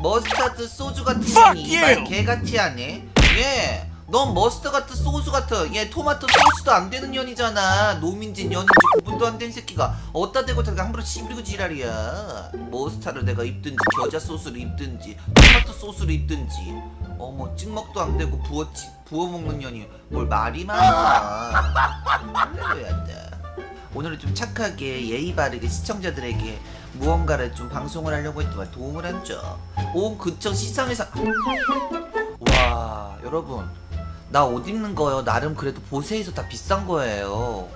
머스타드 소주 같은 이말! 개같이 하네. 예. 넌 머스터 같은 소스 같은 얘 토마토 소스도 안 되는 년이잖아. 노민지 년인지 구분도 안 된 새끼가. 어디다 대고 내가 함부로 씨부리고 지랄이야. 머스타를 내가 입든지 겨자 소스를 입든지 토마토 소스를 입든지. 어머 찍먹도 안 되고 부어 부어 먹는 년이 뭘 말이 많아. 할렐루야다 오늘은 좀 착하게 예의 바르게 시청자들에게 무언가를 좀 방송을 하려고 했더만 도움을 한죠 온 근처 시장에서. 와 여러분. 나 옷 입는 거요. 나름 그래도 보세에서 다 비싼 거예요.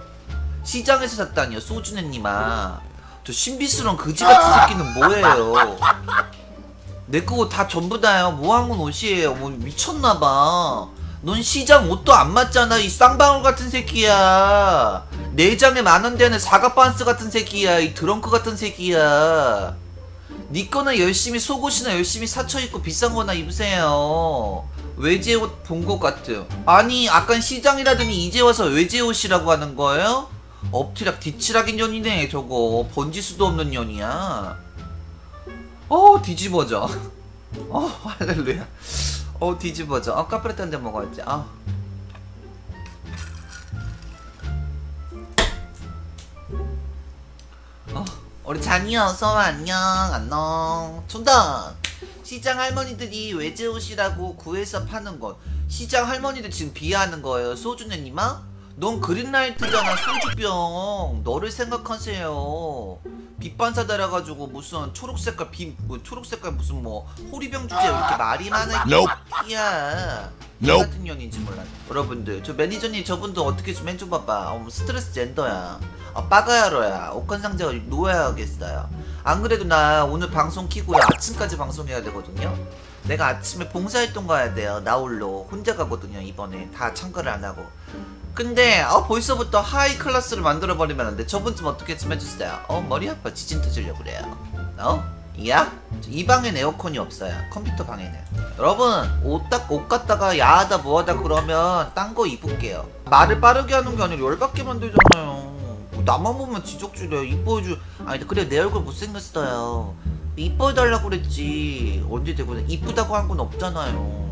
시장에서 샀다니요 소주네님아. 저 신비스러운 그지 같은 새끼는 뭐예요? 내거다 전부 다요. 모항은 옷이에요? 뭐 미쳤나봐. 넌 시장 옷도 안 맞잖아 이 쌍방울 같은 새끼야 내장에 만원 되는 사과 반스 같은 새끼야. 이 드렁크 같은 새끼야. 니 거나 열심히 속옷이나 열심히 사쳐 입고 비싼 거나 입으세요. 외제 옷 본 것 같아요. 아니 아까 시장이라더니 이제 와서 외제 옷이라고 하는 거예요? 엎티락 뒤치락인 년이네 저거. 번지수도 없는 년이야. 어 뒤집어져. 어 할렐루야. 어 뒤집어져. 어 카페라떼 한잔 먹어야지. 아 우리 잔이 어서 와 안녕 안녕. 촌다 시장 할머니들이 외제 옷이라고 구해서 파는 것 시장 할머니들 지금 비하하는 거예요. 소주네님아 넌 그린라이트잖아 소주병. 너를 생각하세요. 빛반사 달아가지고 무슨 초록색깔 비 뭐, 초록색깔 무슨 뭐 호리병 주제 왜 이렇게 말이 많아 Nope. 야. Nope. 같은 년인지 몰라 여러분들 저 매니저님 저분도 어떻게 좀 해줘봐봐. 어, 스트레스 젠더야. 아, 빠가야로야. 옥관상자가 놓아야겠어요. 안 그래도 나 오늘 방송 키고요. 아침까지 방송해야 되거든요. 내가 아침에 봉사활동 가야 돼요. 나홀로 혼자 가거든요 이번에. 다 참가를 안 하고 근데 어 벌써부터 하이 클래스를 만들어 버리면 안 돼. 저분 좀 어떻게 좀 해주세요. 어 머리 아파 지진 터지려 그래요. 어? 야? 이 방엔 에어컨이 없어요. 컴퓨터 방에는. 여러분 옷 딱 옷 갖다가 야하다 뭐하다 그러면 딴 거 입을게요. 말을 빠르게 하는 게 아니라 열받게 만들잖아요. 뭐 나만 보면 지적질해. 이뻐해주. 아니 그래 내 얼굴 못생겼어요. 이뻐해달라고 그랬지. 언제 되고 이쁘다고 한 건 없잖아요.